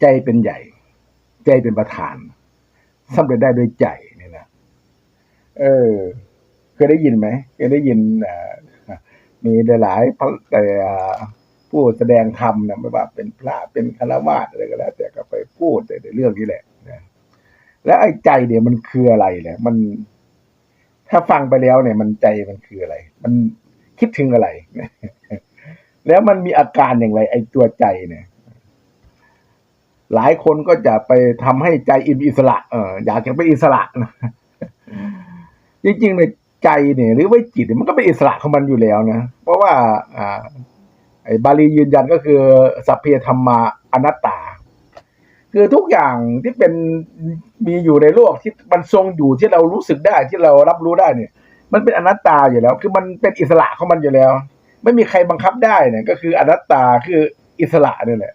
ใจเป็นใหญ่ ใจเป็นประธานสำเร็จได้ด้วยใจนี่นะเออเคยได้ยินไหมเคยได้ยินมีหลายๆพระแต่ผู้แสดงธรรมนะไม่ว่าเป็นพระเป็นฆราวาสอะไรก็แล้ว แต่ก็ไปพูดในเรื่องนี้แหละนะแล้วไอ้ใจเนี่ยมันคืออะไรเนี่ยมัน ถ้าฟังไปแล้วเนี่ย มันใจมันคืออะไร มันคิดถึงอะไร แล้วมันมีอาการอย่างไร ไอ้ตัวใจเนี่ย หลายคนก็จะไปทำให้ใจอินอิสระเอออยากจะเป็นอิสระนะจริงๆในยใจเนี่ย หรือว่าจิตเนี่ยมันก็เป็นอิสระของมันอยู่แล้วนะเพราะว่าอ่าไอ้บาลียืนยันก็คือสัพเพธรรมาอนัตตา คือทุกอย่างที่เป็นมีอยู่ในโลกที่มันทรงอยู่ที่เรารู้สึกได้ที่เรารับรู้ได้เนี่ย มันเป็นอนัตตาอยู่แล้ว คือมันเป็นอิสระของมันอยู่แล้ว ไม่มีใครบังคับได้เนี่ยก็คืออนัตตาคืออิสระนี่แหละ